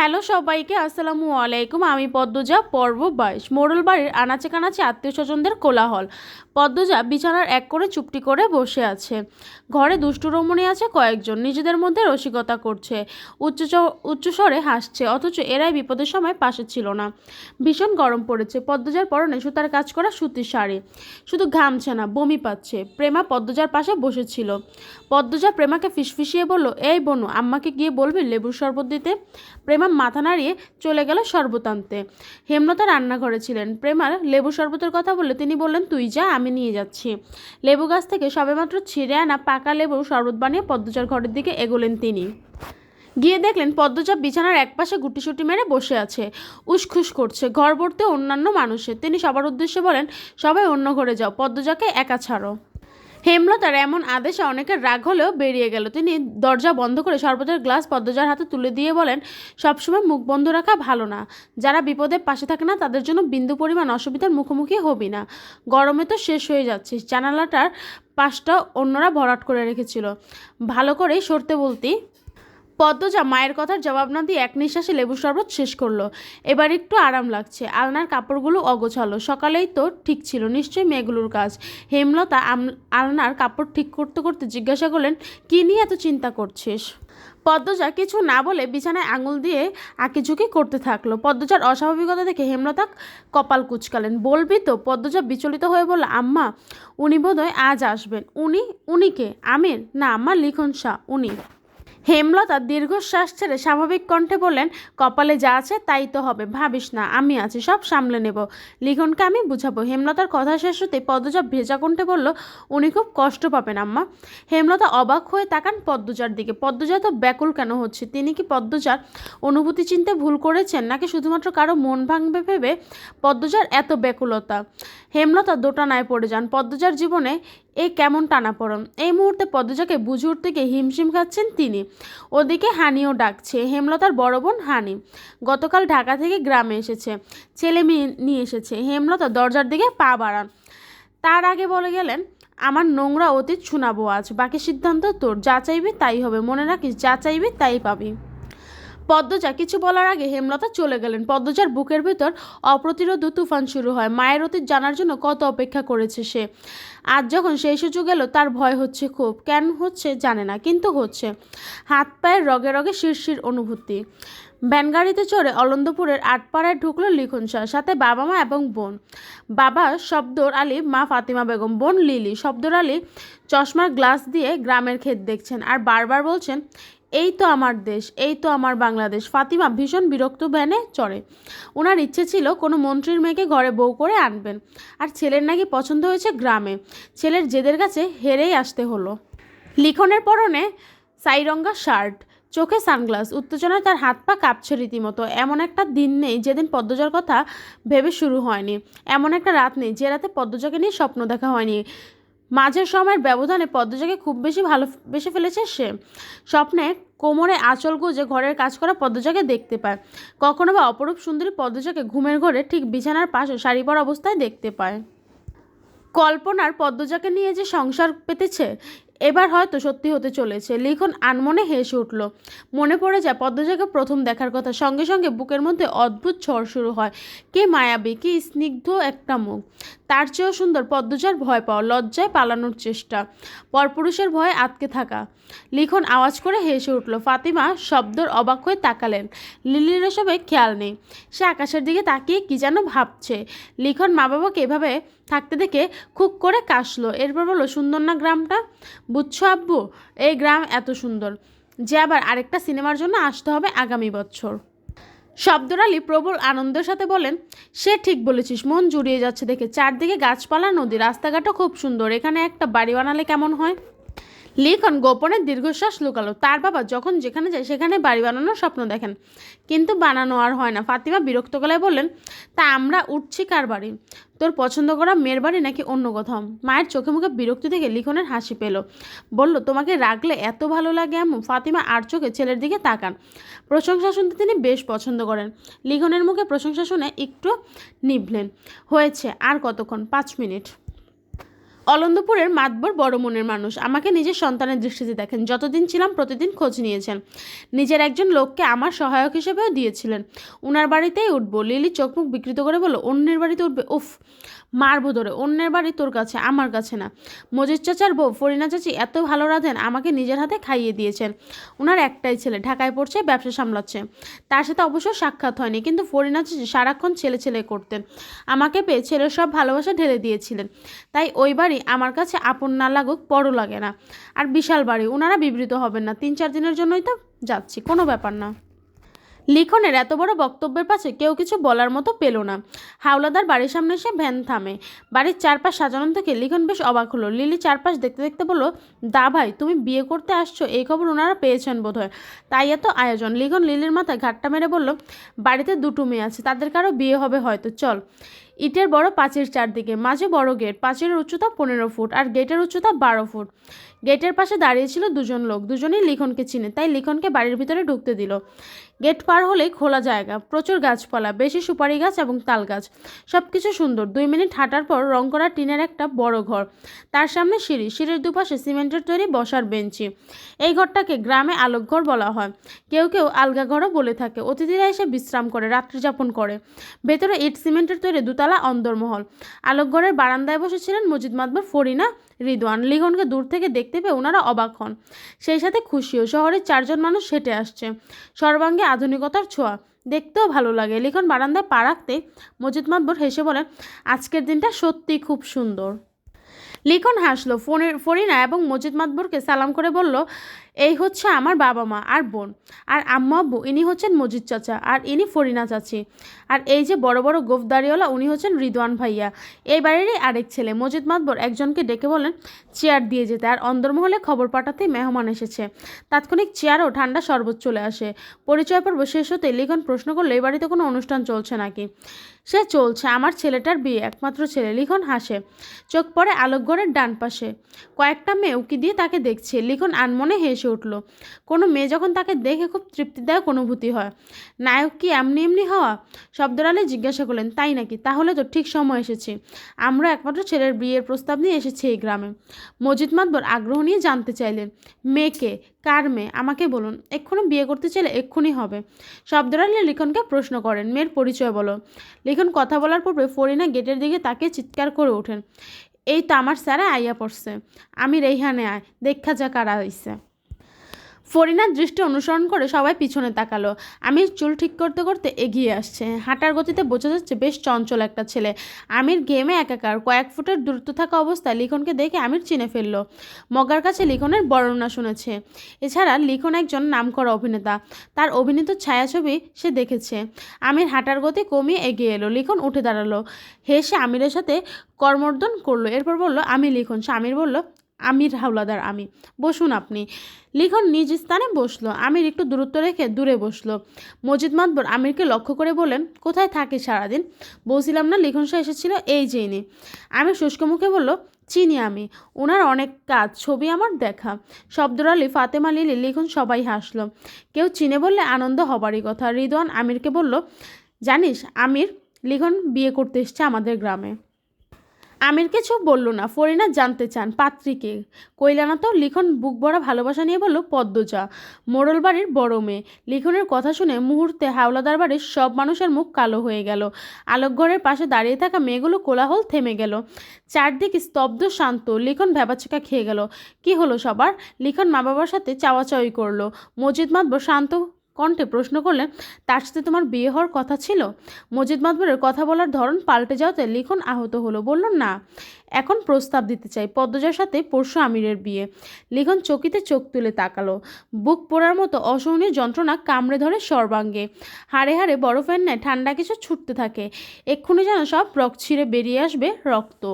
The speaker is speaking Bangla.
হ্যালো সবাইকে, আসসালামু আলাইকুম। আমি পদ্মজা, পর্ব বাইশ। মোড়ল বাড়ির আনাচে কানাচে আত্মীয় স্বজনদের কোলাহল। পদ্মজা বিছানার এক করে চুপটি করে বসে আছে। ঘরে দুষ্টু রমণী আছে কয়েকজন। নিজেদের মধ্যে রসিকতা করছে। উচ্চ উচ্চস্বরে হাসছে, অথচ এরাই বিপদের সময় পাশে ছিল না। ভীষণ গরম পড়েছে। পদ্মজার পরনে সুতার কাজ করা সুতির শাড়ি। শুধু ঘামছে না, বমি পাচ্ছে। প্রেমা পদ্মজার পাশে বসেছিল। পদ্মজা প্রেমাকে ফিসফিসিয়ে বলল, এই বনু, আম্মাকে গিয়ে বলবি লেবুর শরবত দিতে? প্রেমা মাথা নাড়িয়ে চলে গেল শরবত আনতে। হেমলতা রান্নাঘরে ছিলেন। প্রেমার লেবু শরবতের কথা বলে তিনি বললেন, তুই যা, আমি নিয়ে যাচ্ছি। লেবু গাছ থেকে সবেমাত্র ছিঁড়ে আনা পাকা লেবু শরবত বানিয়ে পদ্মচার ঘরের দিকে এগোলেন তিনি। গিয়ে দেখলেন পদ্মজা বিছানার একপাশে গুটিসুটি মেরে বসে আছে। উসখুস করছে, ঘর ভর্তি অন্যান্য মানুষের। তিনি সবার উদ্দেশ্যে বলেন, সবাই অন্য ঘরে যাও, পদ্মজাকে একা ছাড়ো। হেমলতার এমন আদেশে অনেকের রাগ হলেও বেরিয়ে গেল। তিনি দরজা বন্ধ করে শরবতের গ্লাস পদ্মজার হাতে তুলে দিয়ে বলেন, সবসময় মুখ বন্ধ রাখা ভালো না। যারা বিপদে পাশে থাকে না, তাদের জন্য বিন্দু পরিমাণ অসুবিধার মুখোমুখি হবি না। গরমে তো শেষ হয়ে যাচ্ছিস জানালাটার পাশটা অন্যরা ভরাট করে রেখেছিল। ভালো করেই সরতে বলতি। পদ্মজা মায়ের কথার জবাব না দিয়ে এক নিঃশ্বাসে লেবু শরবত শেষ করল। এবার একটু আরাম লাগছে। আলনার কাপড়গুলো অগোছালো। সকালেই তো ঠিক ছিল। নিশ্চয়ই মেয়েগুলোর কাজ। হেমলতা আলনার কাপড় ঠিক করতে করতে জিজ্ঞাসা করলেন, কী নিয়ে এত চিন্তা করছিস? পদ্মজা কিছু না বলে বিছানায় আঙুল দিয়ে আঁকিঝুঁকি করতে থাকল। পদ্মজার অস্বাভাবিকতা দেখে হেমলতা কপাল কুচকালেন। বলবি তো? পদ্মজা বিচলিত হয়ে বলল, আম্মা, উনি বোধহয় আজ আসবেন। উনি? উনিকে আমির? না, আম্মা লিখন শাহ, উনি। হেমলতা দীর্ঘশ্বাস ছেড়ে স্বাভাবিক কণ্ঠে বললেন, কপালে যা আছে তাই তো হবে, ভাবিস না, আমি আছি, সব সামলে নেব। লিখনকে আমি বুঝাবো, হেমলতার কথা শেষ হতে পদ্মজা ভেজা কণ্ঠে বলল, উনি খুব কষ্ট পাবেন, আম্মা। হেমলতা অবাক হয়ে তাকান পদ্মজার দিকে, পদ্মজা তো ব্যাকুল কেন হচ্ছে? তিনি কি পদ্মজার অনুভূতি চিনতে ভুল করেছেন, নাকি শুধুমাত্র কারও মন ভাঙবে ভেবে পদ্মজার এত ব্যাকুলতা? হেমলতা দোটানায় পড়ে যান, পদ্মজার জীবনে এই কেমন টানাপড়ন? এই মুহূর্তে পদ্মজাকে বুঝে উঠতে গিয়ে হিমশিম খাচ্ছেন তিনি। ওদিকে হানিও ডাকছে, হেমলতার বড় বোন হানি। গতকাল ঢাকা থেকে গ্রামে এসেছে, ছেলে মেয়ে নিয়ে এসেছে। হেমলতা দরজার দিকে পা বাড়ান। তার আগে বলে গেলেন, আমার নোংরা অতীত শোনাবো আজ, বাকি সিদ্ধান্ত তোর। যা চাইবি তাই হবে, মনে রাখিস, যা চাইবি তাই পাবি। পদ্মজা কিছু বলার আগে হেমলতা চলে গেলেন। পদ্মজার বুকের ভেতর অপ্রতিরোধ তুফান শুরু হয়। মায়ের অতীত জানার জন্য কত অপেক্ষা করেছে সে। আজ যখন সেই সুযোগ এলো, তার ভয় হচ্ছে খুব। কেন হচ্ছে জানে না, কিন্তু হচ্ছে। হাত পায়ের রগে রগে শিরশির অনুভূতি। ভ্যানগাড়িতে চড়ে অলন্দপুরের আটপাড়ায় ঢুকলো লিখন শাহ, সাথে বাবা মা এবং বোন। বাবা শব্দর আলী, মা ফাতিমা বেগম, বোন লিলি। শব্দর আলী চশমার গ্লাস দিয়ে গ্রামের ক্ষেত দেখছেন আর বারবার বলছেন এই তো আমার দেশ, এই তো আমার বাংলাদেশ। ফাতিমা ভীষণ বিরক্ত ভ্যানে চড়ে। ওনার ইচ্ছে ছিল কোনো মন্ত্রীর মেয়েকে ঘরে বউ করে আনবেন। আর ছেলের নাকি পছন্দ হয়েছে গ্রামে। ছেলের জেদের কাছে হেরেই আসতে হলো। লিখনের পরনে সাইরঙ্গা শার্ট, চোখে সানগ্লাস, উত্তেজনায় তার হাত পা কাঁপছে রীতিমতো। এমন একটা দিন নেই যেদিন পদ্মজার কথা ভেবে শুরু হয়নি। এমন একটা রাত নেই যে রাতে পদ্মজাকে নিয়ে স্বপ্ন দেখা হয়নি। মাঝের সময়ের ব্যবধানে পদ্মজাকে খুব বেশি ভালোবেসে ফেলেছে সে। স্বপ্নে কোমরে আঁচল গুঁজে ঘরের কাজ করা পদ্মজাকে দেখতে পায়। কখনো বা অপরূপ সুন্দরী পদ্মজাকে ঘুমের ঘরে ঠিক বিছানার পাশে শাড়ি পরা অবস্থায় দেখতে পায়। কল্পনার পদ্মজাকে নিয়ে যে সংসার পেতেছে, এবার হয়তো সত্যি হতে চলেছে। লিখন আনমনে হেসে উঠল, মনে পড়ে যায় পদ্মজাকে প্রথম দেখার কথা। সঙ্গে সঙ্গে বুকের মধ্যে অদ্ভুত ঝড় শুরু হয়। কে মায়াবী, কি স্নিগ্ধ একটা মুখ। তার চেয়েও সুন্দর পদ্মজার ভয় পাওয়া, লজ্জায় পালানোর চেষ্টা। পরপুরুষের ভয়ে আটকে থাকা। লিখন আওয়াজ করে হেসে উঠল, ফাতিমা, শব্দর অবাক হয়ে তাকালেন। লিলির এসবে খেয়াল নেই। সে আকাশের দিকে তাকিয়ে কি যেন ভাবছে। লিখন মা বাবাকে এভাবে থাকতে দেখে খুব করে কাশলো। এরপর বলল, সুন্দর না গ্রামটা? বুঝছ আব্বু, এই গ্রাম এত সুন্দর। যে আবার আরেকটা সিনেমার জন্য আসতে হবে আগামী বছর। শব্দর আলী প্রবল আনন্দের সাথে বলেন, সে ঠিক বলেছিস, মন জুড়িয়ে যাচ্ছে দেখে। চারদিকে গাছপালা, নদী, রাস্তাঘাটও খুব সুন্দর। এখানে একটা বাড়ি বানালে কেমন হয়? লিখন গোপনে দীর্ঘশ্বাস লুকালো। তার বাবা যখন যেখানে যায়, সেখানে বাড়ি বানানোর স্বপ্ন দেখেন। কিন্তু বানানো আর হয় না। ফাতিমা বিরক্ত গলায় বললেন, তা আমরা উঠছি কার বাড়ি? তোর পছন্দ করা মেয়ের বাড়ি নাকি অন্য কোথাও? মায়ের চোখে মুখে বিরক্তি থেকে লিখনের হাসি পেল। বলল, তোমাকে রাখলে এত ভালো লাগে আম্মু? ফাতিমা আর চোখে ছেলের দিকে তাকান। প্রশংসা শুনতে তিনি বেশ পছন্দ করেন। লিখনের মুখে প্রশংসা শুনে একটু নিভলেন। হয়েছে আর কতক্ষণ? পাঁচ মিনিট। অলন্দপুরের মাতবর বড় মনের মানুষ। আমাকে নিজের সন্তানের দৃষ্টিতে দেখেন। যতদিন ছিলাম প্রতিদিন খোঁজ নিয়েছেন। নিজের একজন লোককে আমার সহায়ক হিসেবেও দিয়েছিলেন। উনার বাড়িতেই উঠবো। লিলি চোখ মুখ বিকৃত করে বলল, অন্যের বাড়িতে উঠবে? উফ মারবো ধরে। অন্যের বাড়ি তোর কাছে, আমার কাছে না। মজিদ চাচার বউ, ফরিনা চাচি এত ভালো রাঁধেন, আমাকে নিজের হাতে খাইয়ে দিয়েছেন। ওনার একটাই ছেলে, ঢাকায় পড়ছে, ব্যবসা সামলাচ্ছে। তার সাথে অবশ্য সাক্ষাৎ হয়নি, কিন্তু ফরিনা চাচি সারাক্ষণ ছেলে ছেলে করতেন। আমাকে পেয়ে ছেলের সব ভালোবাসা ঢেলে দিয়েছিলেন। তাই ওই বাড়ি আমার কাছে আপন না লাগুক, বড় লাগে না। আর বিশাল বাড়ি ওনারা বিবৃত হবেন না। তিন চার দিনের জন্যই তো যাচ্ছি, কোনো ব্যাপার না। লিখনের এত বড় বক্তব্যের পাশে কেউ কিছু বলার মতো পেল না। হাওলাদার বাড়ির সামনে এসে ভ্যান থামে। বাড়ির চারপাশ সাজানো থেকে লিখন বেশ অবাক হলো। লিলি চারপাশ দেখতে দেখতে বলল, দা ভাই, তুমি বিয়ে করতে আসছো, এই খবর ওনারা পেয়েছেন বোধহয়। তাই এত আয়োজন। লিখন লিলির মাথায় ঘাটটা মেরে বলল, বাড়িতে দুটো মেয়ে আছে তাদের কারও বিয়ে হবে হয়তো, চল। ইটের বড় পাঁচের চারদিকে, মাঝে বড় গেট পাঁচের উচ্চতা পনেরো ফুট আর গেটের উচ্চতা বারো ফুট। গেটের পাশে দাঁড়িয়েছিল দুজন লোক। দুজনেই লিখনকে চিনে, তাই লিখনকে বাড়ির ভিতরে ঢুকতে দিল। গেট পার হলেই খোলা জায়গা, প্রচুর গাছপালা, বেশি সুপারি গাছ এবং তাল গাছ। সব কিছু সুন্দর। দুই মিনিট হাঁটার পর রং করা টিনের একটা বড় ঘর। তার সামনে সিঁড়ি। সিঁড়ির দুপাশে সিমেন্টের তৈরি বসার বেঞ্চি। এই ঘরটাকে গ্রামে আলোকঘর বলা হয়। কেউ কেউ আলগা ঘরও বলে থাকে। অতিথিরা এসে বিশ্রাম করে, রাত্রি যাপন করে। ভেতরে ইট, সিমেন্টের তৈরি দুতলা অন্দরমহল। আলোকঘরের বারান্দায় বসেছিলেন মজিদ মাতবর ফরিনা রিদওয়ান লিখনকে দূর থেকে দেখতে পেয়ে ওনারা অবাক হন। সেই সাথে খুশিও শহরের চারজন মানুষ হেঁটে আসছে। সর্বাঙ্গে আধুনিকতার ছোঁয়া। দেখতেও ভালো লাগে। লিখন বারান্দায় পা রাখতে মজিদ মাতবর হেসে বলেন, আজকের দিনটা সত্যি খুব সুন্দর। লিখন হাসলো। ফোনের ফরিনা এবং মজিদ মাতবরকে সালাম করে বলল এই হচ্ছে আমার বাবা মা আর বোন। আর আম্মু ইনি হচ্ছেন মজিদ চাচা আর ইনি ফরিনা চাচি। আর এই যে বড় বড় গোফদারিওয়ালা উনি হচ্ছেন রিদওয়ান ভাইয়া। এই বাড়িরই আরেক ছেলে, মজিদ মাতবর, একজনকে ডেকে বলেন, চেয়ার দিয়ে যেতে। আর অন্দরমহলে খবর পাঠাতেই মেহমান এসেছে। তাৎক্ষণিক চেয়ারও ঠান্ডা শরবত চলে আসে। পরিচয় পর্ব শেষ হতে লিখন প্রশ্ন করল, এই বাড়িতে কোনো অনুষ্ঠান চলছে নাকি? সে চলছে, আমার ছেলেটার বিয়ে, একমাত্র ছেলে। লিখন হাসে, চোখ পড়ে আলোকঘরের ডান পাশে। কয়েকটা মেয়ে উকি দিয়ে তাকে দেখছে। লিখন আনমনে হেসে উঠল। কোনো মেয়ে যখন তাকে দেখে খুব তৃপ্তিদায়ক অনুভূতি হয়, নায়ক কি এমনি এমনি হওয়া? শব্দরালে জিজ্ঞাসা করলেন, তাই নাকি? তাহলে তো ঠিক সময় এসেছে। আমরা একমাত্র ছেলের বিয়ের প্রস্তাব নিয়ে এসেছি এই গ্রামে। মজিদ মাতবর আগ্রহ নিয়ে জানতে চাইলেন, মেয়েকে? কার মেয়ে? আমাকে বলুন, এক্ষুনি বিয়ে করতে চাইলে এক্ষুনি হবে। শব্দরালে লিখনকে প্রশ্ন করেন, মেয়ের পরিচয় বলো। লিখন কথা বলার পূর্বে ফরিনা গেটের দিকে তাকে চিৎকার করে ওঠেন, এই তো আমার স্যারে আইয়া পড়ছে। আমি রেহানে আয়, দেখা যা কারা হইছে ফরিনার দৃষ্টি অনুসরণ করে সবাই পিছনে তাকালো। আমির চুল ঠিক করতে করতে এগিয়ে আসছে। হাঁটার গতিতে বোঝা যাচ্ছে বেশ চঞ্চল একটা ছেলে। আমির গেমে একাকার। কয়েক ফুটের দূরত্ব থাকা অবস্থায় লিখনকে দেখে আমির চিনে ফেলল। মগার কাছে লিখনের বর্ণনা শুনেছে। এছাড়া লিখন একজন নামকরা অভিনেতা। তার অভিনীত ছায়াছবি সে দেখেছে। আমির হাঁটার গতি কমিয়ে এগিয়ে এলো। লিখন উঠে দাঁড়াল। হেসে আমিরের সাথে কর্মর্দন করল। এরপর বলল, আমি লিখন। আমির বলল আমির হাওলাদার আমি বসুন আপনি। লিখন নিজ স্থানে বসল। আমির একটু দূরত্ব রেখে দূরে বসল। মজিদ মাতবর আমিরকে লক্ষ্য করে বললেন, কোথায় থাকে সারাদিন? বলছিলাম না, লিখন শাহ এসেছিল এই যে ইনি। আমির শুষ্ক মুখে বলল, চিনি আমি। ওনার অনেক কাজ, ছবি আমার দেখা। শব্দর শব্দরালি ফাতেমা লিলি, লিখন সবাই হাসলো। কেউ চিনে বললে আনন্দ হবারই কথা। রিদওয়ান আমিরকে বলল, জানিস, আমির লিখন বিয়ে করতে এসছে আমাদের গ্রামে। আমির কিছু বলল না, ফরিনা জানতে চান, পাত্রীকে। কৈলানা তো, লিখন বুক ভরা ভালোবাসা নিয়ে বলল, পদ্মজা, মোড়ল বাড়ির বড় মেয়ে। লিখনের কথা শুনে মুহূর্তে হাওলাদার বাড়ির সব মানুষের মুখ কালো হয়ে গেল। আলোকঘরের পাশে দাঁড়িয়ে থাকা মেয়েগুলো কোলাহল থেমে গেল। চারদিক স্তব্ধ, শান্ত, লিখন ভেবাচেকা খেয়ে গেল। কি হলো সবার? লিখন মা বাবার সাথে চাওয়াচাওয়ি করল। মজিদ মাতবর শান্ত কণ্ঠে প্রশ্ন করলেন তার সাথে তোমার বিয়ে হওয়ার কথা ছিল? মজিদ মাতবরের কথা বলার ধরন পাল্টে যাওয়াতে লিখন আহত হলো। বলল, না, এখন প্রস্তাব দিতে চাই, পদ্মজার সাথে পরশু আমিরের বিয়ে। লিখন চকিতে চোখ তুলে তাকালো। বুক পোড়ার মতো অসহনীয় যন্ত্রণা কামড়ে ধরে সর্বাঙ্গে। হাড়ে হাড়ে বরফের ন্যায় ঠান্ডা কিছু ছুটতে থাকে। এক্ষুনি যেন সব রক ছিঁড়ে বেরিয়ে আসবে রক্ত।